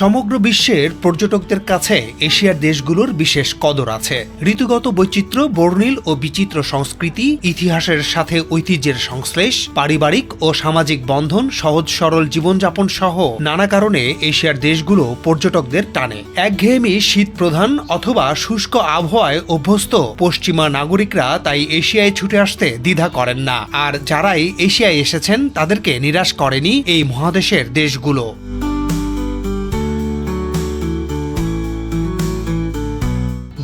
সমগ্র বিশ্বের পর্যটকদের কাছে এশিয়ার দেশগুলোর বিশেষ কদর আছে। ঋতুগত বৈচিত্র্য, বর্ণিল ও বিচিত্র সংস্কৃতি, ইতিহাসের সাথে ঐতিহ্যের সংশ্লেষ, পারিবারিক ও সামাজিক বন্ধন, সহজ সরল জীবনযাপন সহ নানা কারণে এশিয়ার দেশগুলো পর্যটকদের টানে। একঘেয়েমি শীত প্রধান অথবা শুষ্ক আবহাওয়ায় অভ্যস্ত পশ্চিমা নাগরিকরা তাই এশিয়ায় ছুটে আসতে দ্বিধা করেন না। আর যারাই এশিয়ায় এসেছেন, তাদেরকে নিরাশ করেনি এই মহাদেশের দেশগুলো।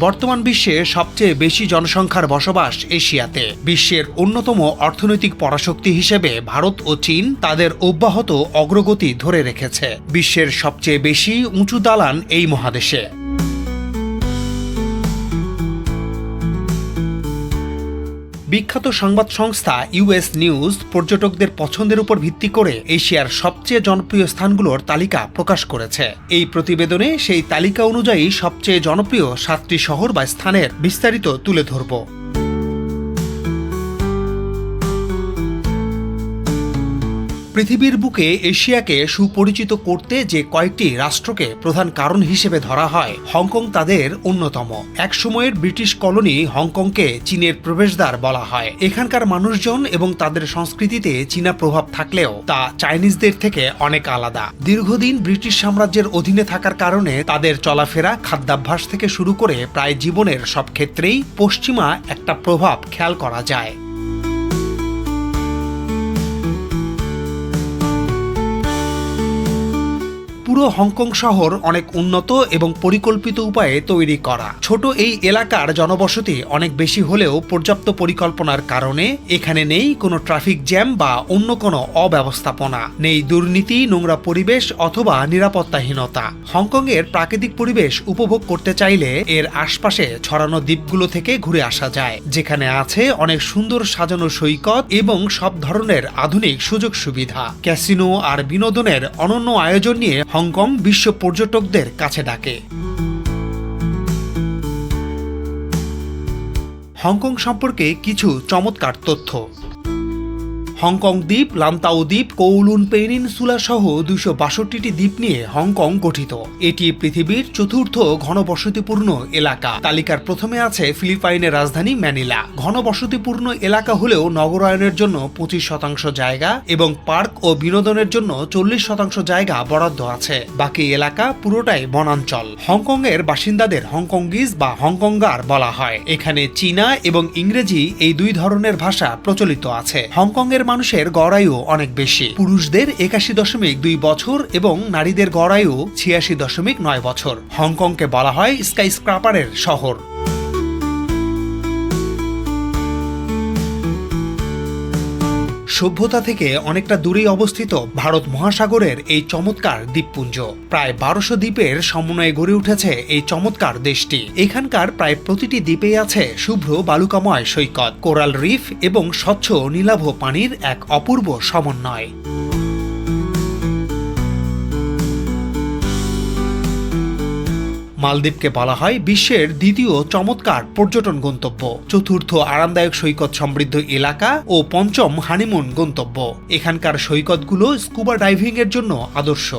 বর্তমান বিশ্বে সবচেয়ে বেশি জনসংখ্যার বসবাস এশিয়াতে। বিশ্বের অন্যতম অর্থনৈতিক পরাশক্তি হিসেবে ভারত ও চীন তাদের অব্যাহত অগ্রগতি ধরে রেখেছে। বিশ্বের সবচেয়ে বেশি উঁচু দালান এই মহাদেশে। বিখ্যাত সংবাদ সংস্থা ইউএস নিউজ পর্যটকদের পছন্দের উপর ভিত্তি করে এশিয়ার সবচেয়ে জনপ্রিয় স্থানগুলোর তালিকা প্রকাশ করেছে। এই প্রতিবেদনে সেই তালিকা অনুযায়ী সবচেয়ে জনপ্রিয় সাতটি শহর বা স্থানের বিস্তারিত তুলে ধরব। পৃথিবীর বুকে এশিয়াকে সুপরিচিত করতে যে কয়েকটি রাষ্ট্রকে প্রধান কারণ হিসেবে ধরা হয়, হংকং তাদের অন্যতম। এক সময়ের ব্রিটিশ কলোনি হংকংকে চীনের প্রবেশদ্বার বলা হয়। এখানকার মানুষজন এবং তাদের সংস্কৃতিতে চীনা প্রভাব থাকলেও তা চাইনিজদের থেকে অনেক আলাদা। দীর্ঘদিন ব্রিটিশ সাম্রাজ্যের অধীনে থাকার কারণে তাদের চলাফেরা, খাদ্যাভ্যাস থেকে শুরু করে প্রায় জীবনের সব ক্ষেত্রেই পশ্চিমা একটা প্রভাব খেয়াল করা যায়। পুরো হংকং শহর অনেক উন্নত এবং পরিকল্পিত উপায়ে তৈরি করা। ছোট এই এলাকার জনবসতি অনেক বেশি হলেও পর্যাপ্ত পরিকল্পনার কারণে এখানে নেই কোনো ট্রাফিক জ্যাম বা অন্য কোনো অব্যবস্থাপনা। নেই দুর্নীতি, নোংরা পরিবেশ অথবা নিরাপত্তাহীনতা। হংকংয়ের প্রাকৃতিক পরিবেশ উপভোগ করতে চাইলে এর আশপাশে ছড়ানো দ্বীপগুলো থেকে ঘুরে আসা যায়, যেখানে আছে অনেক সুন্দর সাজানো সৈকত এবং সব ধরনের আধুনিক সুযোগ সুবিধা। ক্যাসিনো আর বিনোদনের অনন্য আয়োজন নিয়ে হংকং বিশ্ব পর্যটকদের কাছে ডাকে। হংকং সম্পর্কে কিছু চমৎকার তথ্য। হংকং দ্বীপ লামতাও দ্বীপ, কৌলুন পেনিনসুলা সহ দুইশো বাষট্টিটি দ্বীপ নিয়ে হংকং গঠিত। এটি পৃথিবীর চতুর্থ ঘনবসতিপূর্ণ এলাকা। তালিকার প্রথমে আছে ফিলিপাইনের রাজধানী ম্যানিলা। ঘনবসতিপূর্ণ এলাকা হলেও নগরায়নের জন্য পঁচিশ শতাংশ জায়গা এবং পার্ক ও বিনোদনের জন্য চল্লিশ শতাংশ জায়গা বরাদ্দ আছে। বাকি এলাকা পুরোটাই বনাঞ্চল। হংকং এর বাসিন্দাদের হংকংগিজ বা হংকঙ্গার বলা হয়। এখানে চীনা এবং ইংরেজি এই দুই ধরনের ভাষা প্রচলিত আছে। হংকং এর মানুষের গড়ায়ু অনেক বেশি। পুরুষদের একাশি দশমিক দুই বছর এবং নারীদের গড়ায়ু ছিয়াশি দশমিক নয় বছর। হংকংকে বলা হয় স্কাই স্ক্রাপারের শহর। সভ্যতা থেকে অনেকটা দূরেই অবস্থিত ভারত মহাসাগরের এই চমৎকার দ্বীপপুঞ্জ। প্রায় বারোশো দ্বীপের সমন্বয়ে গড়ে উঠেছে এই চমৎকার দেশটি। এখানকার প্রায় প্রতিটি দ্বীপেই আছে শুভ্র বালুকাময় সৈকত, কোরাল রিফ এবং স্বচ্ছ নীলাভ পানির এক অপূর্ব সমন্বয়। মালদ্বীপকে বলা হয় বিশ্বের দ্বিতীয় চমৎকার পর্যটন গন্তব্য, চতুর্থ আরামদায়ক সৈকত সমৃদ্ধ এলাকা ও পঞ্চম হানিমুন গন্তব্য। এখানকার সৈকতগুলো স্কুবা ডাইভিং এর জন্য আদর্শ।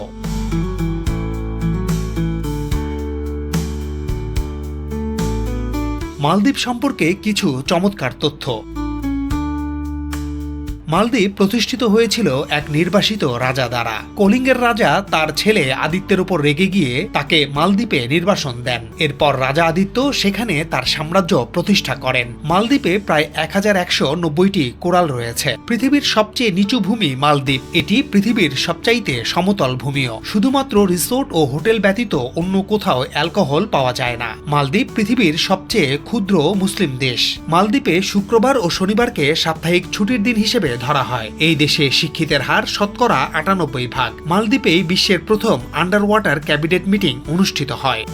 মালদ্বীপ সম্পর্কে কিছু চমৎকার তথ্য। মালদ্বীপ প্রতিষ্ঠিত হয়েছিল এক নির্বাসিত রাজা দ্বারা। কলিঙ্গের রাজা তার ছেলে আদিত্যের উপর রেগে গিয়ে তাকে মালদ্বীপে নির্বাসন দেন। এরপর রাজা আদিত্য সেখানে তার সাম্রাজ্য প্রতিষ্ঠা করেন। মালদ্বীপে প্রায় এক হাজার একশো নব্বইটি কোরাল রয়েছে। পৃথিবীর সবচেয়ে নিচু ভূমি মালদ্বীপ। এটি পৃথিবীর সবচাইতে সমতল ভূমিও। শুধুমাত্র রিসোর্ট ও হোটেল ব্যতীত অন্য কোথাও অ্যালকোহল পাওয়া যায় না। মালদ্বীপ পৃথিবীর সবচেয়ে ক্ষুদ্র মুসলিম দেশ। মালদ্বীপে শুক্রবার ও শনিবারকে সাপ্তাহিক ছুটির দিন হিসেবে ধরা হয়। এই দেশে শিক্ষিতের হার শতকরা আটানব্বই ভাগ। মালদ্বীপেই বিশ্বের প্রথম আন্ডার ওয়াটার ক্যাবিনেট মিটিং অনুষ্ঠিত হয়।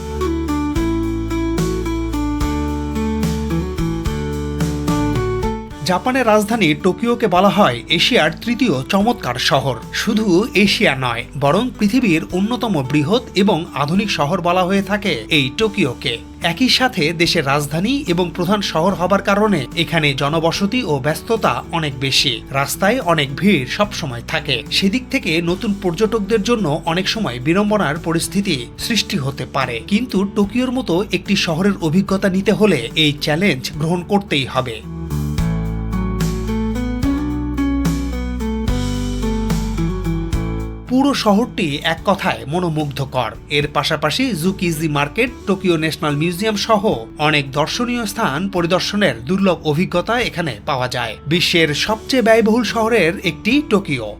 জাপানের রাজধানী টোকিওকে বলা হয় এশিয়ার তৃতীয় চমৎকার শহর। শুধু এশিয়া নয়, বরং পৃথিবীর অন্যতম বৃহৎ এবং আধুনিক শহর বলা হয়ে থাকে এই টোকিওকে। একই সাথে দেশের রাজধানী এবং প্রধান শহর হবার কারণে এখানে জনবসতি ও ব্যস্ততা অনেক বেশি। রাস্তায় অনেক ভিড় সবসময় থাকে। সেদিক থেকে নতুন পর্যটকদের জন্য অনেক সময় বিড়ম্বনার পরিস্থিতি সৃষ্টি হতে পারে। কিন্তু টোকিওর মতো একটি শহরের অভিজ্ঞতা নিতে হলে এই চ্যালেঞ্জ গ্রহণ করতেই হবে। পুরো শহরটি এক কথায় মনোমুগ্ধকর। এর পাশাপাশি Tsukiji market, Tokyo national museum সহ অনেক দর্শনীয় স্থান পরিদর্শনের দুর্লভ অভিজ্ঞতা এখানে পাওয়া যায়। বিশ্বের সবচেয়ে ব্যয়বহুল শহরের একটি টোকিও।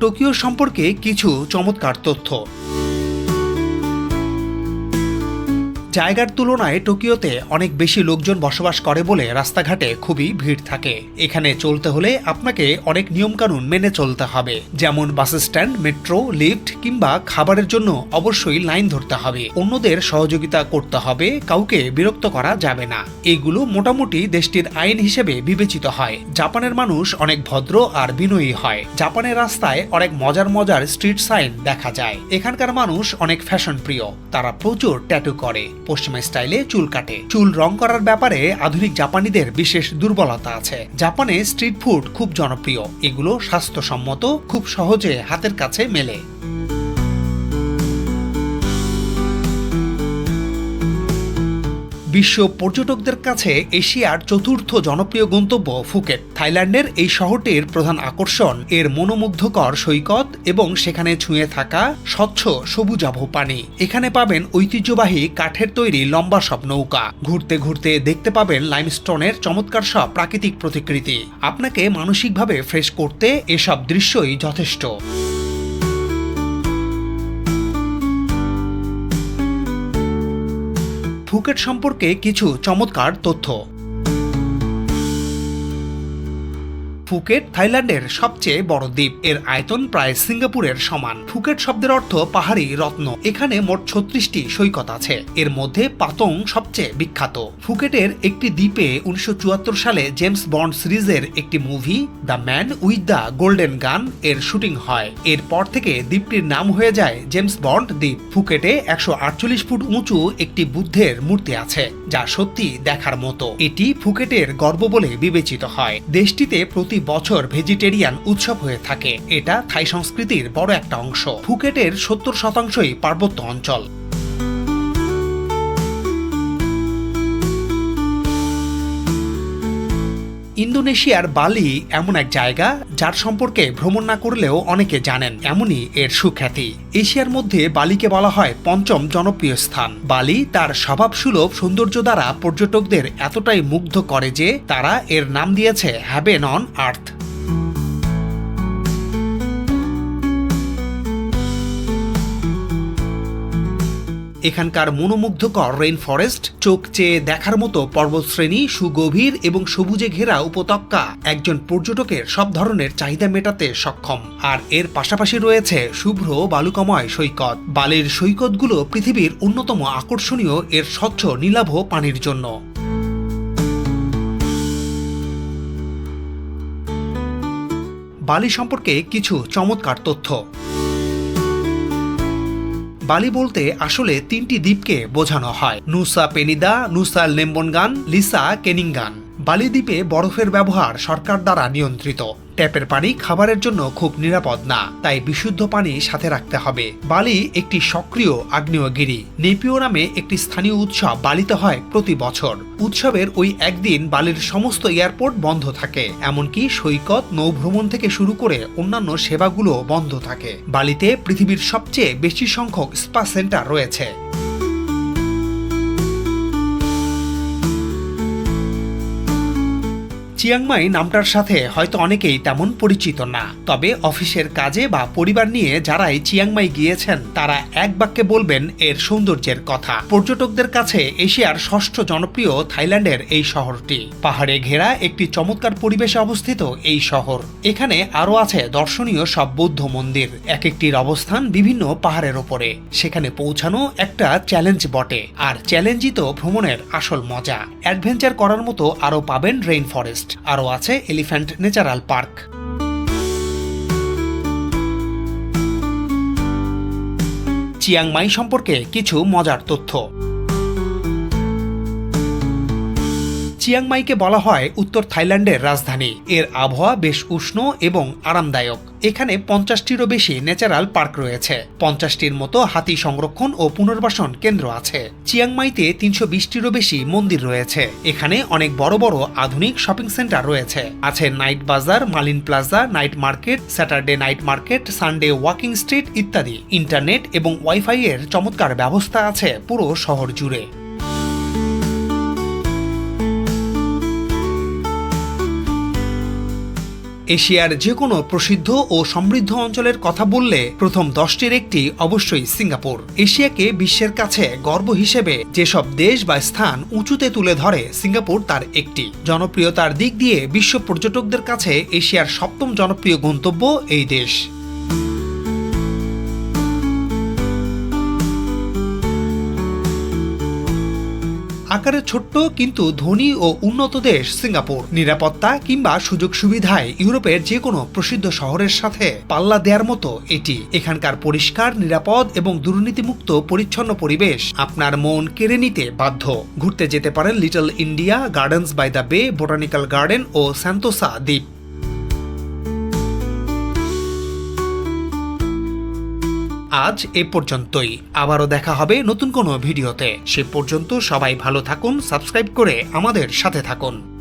টোকিও সম্পর্কে কিছু চমৎকার তথ্য। জায়গার তুলনায় টোকিওতে অনেক বেশি লোকজন বসবাস করে বলে রাস্তাঘাটে খুবই ভিড় থাকে। এখানে চলতে হলে আপনাকে অনেক নিয়মকানুন মেনে চলতে হবে। যেমন বাস স্ট্যান্ড, মেট্রো, লিফট কিংবা খাবারের জন্য অবশ্যই লাইন ধরতে হবে। অন্যদের সহযোগিতা করতে হবে, কাউকে বিরক্ত করা যাবে না। এগুলো মোটামুটি দেশটির আইন হিসেবে বিবেচিত হয়। জাপানের মানুষ অনেক ভদ্র আর বিনয়ী হয়। জাপানের রাস্তায় অনেক মজার মজার স্ট্রিট সাইন দেখা যায়। এখানকার মানুষ অনেক ফ্যাশন প্রিয়। তারা প্রচুর ট্যাটু করে। পশ্চিমা স্টাইলে চুল কাটে। চুল রং করার ব্যাপারে আধুনিক জাপানিদের বিশেষ দুর্বলতা আছে। জাপানে স্ট্রিট ফুড খুব জনপ্রিয়। এগুলো স্বাস্থ্যসম্মত, খুব সহজে হাতের কাছে মেলে। বিশ্ব পর্যটকদের কাছে এশিয়ার চতুর্থ জনপ্রিয় গন্তব্য ফুকেট। থাইল্যান্ডের এই শহরটির প্রধান আকর্ষণ এর মনোমুগ্ধকর সৈকত এবং সেখানে ছুঁয়ে থাকা স্বচ্ছ সবুজাভ পানি। এখানে পাবেন ঐতিহ্যবাহী কাঠের তৈরি লম্বা সব নৌকা। ঘুরতে ঘুরতে দেখতে পাবেন লাইমস্টোনের চমৎকার সব প্রাকৃতিক প্রতিকৃতি। আপনাকে মানসিকভাবে ফ্রেশ করতে এসব দৃশ্যই যথেষ্ট। ফুকেট সম্পর্কে কিছু চমৎকার তথ্য। ফুকেট থাইল্যান্ডের সবচেয়ে বড় দ্বীপ। এর আয়তন প্রায় সিঙ্গাপুরের সমান। ফুকেট শব্দের অর্থ পাহাড়ি রত্ন। এখানে মোট ছত্রিশটি সৈকত আছে। এর মধ্যে পাতং সবচেয়ে বিখ্যাত। ফুকেটের একটি দ্বীপে উনিশশো চুয়াত্তর সালে জেমস বন্ড সিরিজের একটি movie, the man with the golden gun, এর শুটিং হয়। এরপর থেকে দ্বীপটির নাম হয়ে যায় জেমস বন্ড দ্বীপ। ফুকেটে একশো আটচল্লিশ ফুট উঁচু একটি বুদ্ধের মূর্তি আছে, যা সত্যি দেখার মতো। এটি ফুকেটের গর্ব বলে বিবেচিত হয়। দেশটিতে প্রতি বছর ভেজিটেরিয়ান উৎসব হয়ে থাকে। এটা থাই সংস্কৃতির বড় একটা অংশ। ফুকেটের সত্তর শতাংশই পার্বত্য অঞ্চল। ইন্দোনেশিয়ার বালি এমন এক জায়গা যার সম্পর্কে ভ্রমণ না করলেও অনেকে জানেন, এমনই এর সুখ্যাতি। এশিয়ার মধ্যে বালিকে বলা হয় পঞ্চম জনপ্রিয় স্থান। বালি তার স্বভাবসুলভ সৌন্দর্য দ্বারা পর্যটকদের এতটাই মুগ্ধ করে যে তারা এর নাম দিয়েছে হ্যাভেন অন আর্থ। এখানকার মনোমুগ্ধকর রেইন ফরেস্ট চোখ চেয়ে দেখার মতো পর্বতশ্রেণী, সুগভীর এবং সবুজে ঘেরা উপত্যকা। একজন পর্যটকের সব ধরনের চাহিদা মেটাতে সক্ষম। আর এর পাশাপাশি রয়েছে শুভ্র বালুকাময় সৈকত। বালির সৈকতগুলো পৃথিবীর অন্যতম আকর্ষণীয়, এর স্বচ্ছ, নীলাভ পানির জন্য। বালি সম্পর্কে কিছু চমৎকার তথ্য। বালি বলতে আসলে তিনটি দ্বীপকে বোঝানো হয়। নুসা পেনিদা নুসা লেম্বনগান লিসা কেনিংগান। বালি দ্বীপে বরফের ব্যবহার সরকার দ্বারা নিয়ন্ত্রিত। ট্যাপের পানি খাবারের জন্য খুব নিরাপদ না, তাই বিশুদ্ধ পানি সাথে রাখতে হবে। বালি একটি সক্রিয় আগ্নেয়গিরি। নেপিও নামে একটি স্থানীয় উৎসব বালিতে হয় প্রতি বছর। উৎসবের ওই একদিন বালির সমস্ত এয়ারপোর্ট বন্ধ থাকে, এমনকি সৈকত, নৌভ্রমণ থেকে শুরু করে অন্যান্য সেবাগুলো বন্ধ থাকে। বালিতে পৃথিবীর সবচেয়ে বেশি সংখ্যক স্পা সেন্টার রয়েছে। চিয়াংমাই নামটার সাথে হয়তো অনেকেই তেমন পরিচিত না। তবে অফিসের কাজে বা পরিবার নিয়ে যারাই চিয়াংমাই গিয়েছেন, তারা এক বাক্যে বলবেন এর সৌন্দর্যের কথা। পর্যটকদের কাছে এশিয়ার ষষ্ঠ জনপ্রিয় থাইল্যান্ডের এই শহরটি। পাহাড়ে ঘেরা একটি চমৎকার পরিবেশে অবস্থিত এই শহর। এখানে আরও আছে দর্শনীয় সব বৌদ্ধ মন্দির। এক একটির অবস্থান বিভিন্ন পাহাড়ের ওপরে। সেখানে পৌঁছানো একটা চ্যালেঞ্জ বটে, আর চ্যালেঞ্জই তো ভ্রমণের আসল মজা। অ্যাডভেঞ্চার করার মতো আরও পাবেন রেইন ফরেস্ট আরও আছে এলিফ্যান্ট ন্যাচারাল পার্ক চিয়াংমাই সম্পর্কে কিছু মজার তথ্য। চিয়াংমাইকে বলা হয় উত্তর থাইল্যান্ডের রাজধানী। এর আবহাওয়া বেশ উষ্ণ এবং আরামদায়ক। এখানে পঞ্চাশটিরও বেশি ন্যাচারাল পার্ক রয়েছে। পঞ্চাশটির মতো হাতি সংরক্ষণ ও পুনর্বাসন কেন্দ্র আছে। চিয়াংমাইতে তিনশো বিশটিরও বেশি মন্দির রয়েছে। এখানে অনেক বড় বড় আধুনিক শপিং সেন্টার রয়েছে। আছে নাইট বাজার, Malin Plaza, night market, Saturday night market, Sunday walking street ইত্যাদি। ইন্টারনেট এবং ওয়াইফাই এর চমৎকার ব্যবস্থা আছে পুরো শহর জুড়ে। এশিয়ার যে কোনো প্রসিদ্ধ ও সমৃদ্ধ অঞ্চলের কথা বললে প্রথম দশটির একটি অবশ্যই সিঙ্গাপুর। এশিয়াকে বিশ্বের কাছে গর্ব হিসেবে যেসব দেশ বা স্থান উঁচুতে তুলে ধরে, সিঙ্গাপুর তার একটি। জনপ্রিয়তার দিক দিয়ে বিশ্ব পর্যটকদের কাছে এশিয়ার সপ্তম জনপ্রিয় গন্তব্য এই দেশ। আকারে ছোট্ট কিন্তু ধনী ও উন্নত দেশ সিঙ্গাপুর। নিরাপত্তা কিংবা সুযোগ সুবিধায় ইউরোপের যে কোনো প্রসিদ্ধ শহরের সাথে পাল্লা দেয়ার মতো এটি। এখানকার পরিষ্কার, নিরাপদ এবং দুর্নীতিমুক্ত, পরিচ্ছন্ন পরিবেশ আপনার মন কেড়ে নিতে বাধ্য। ঘুরতে যেতে পারেন Little India Gardens by the Bay, botanical garden O Sentosa দ্বীপ। আজ এ পর্যন্তই। আবারও দেখা হবে নতুন কোনো ভিডিওতে। সে পর্যন্ত সবাই ভালো থাকুন, সাবস্ক্রাইব করে আমাদের সাথে থাকুন।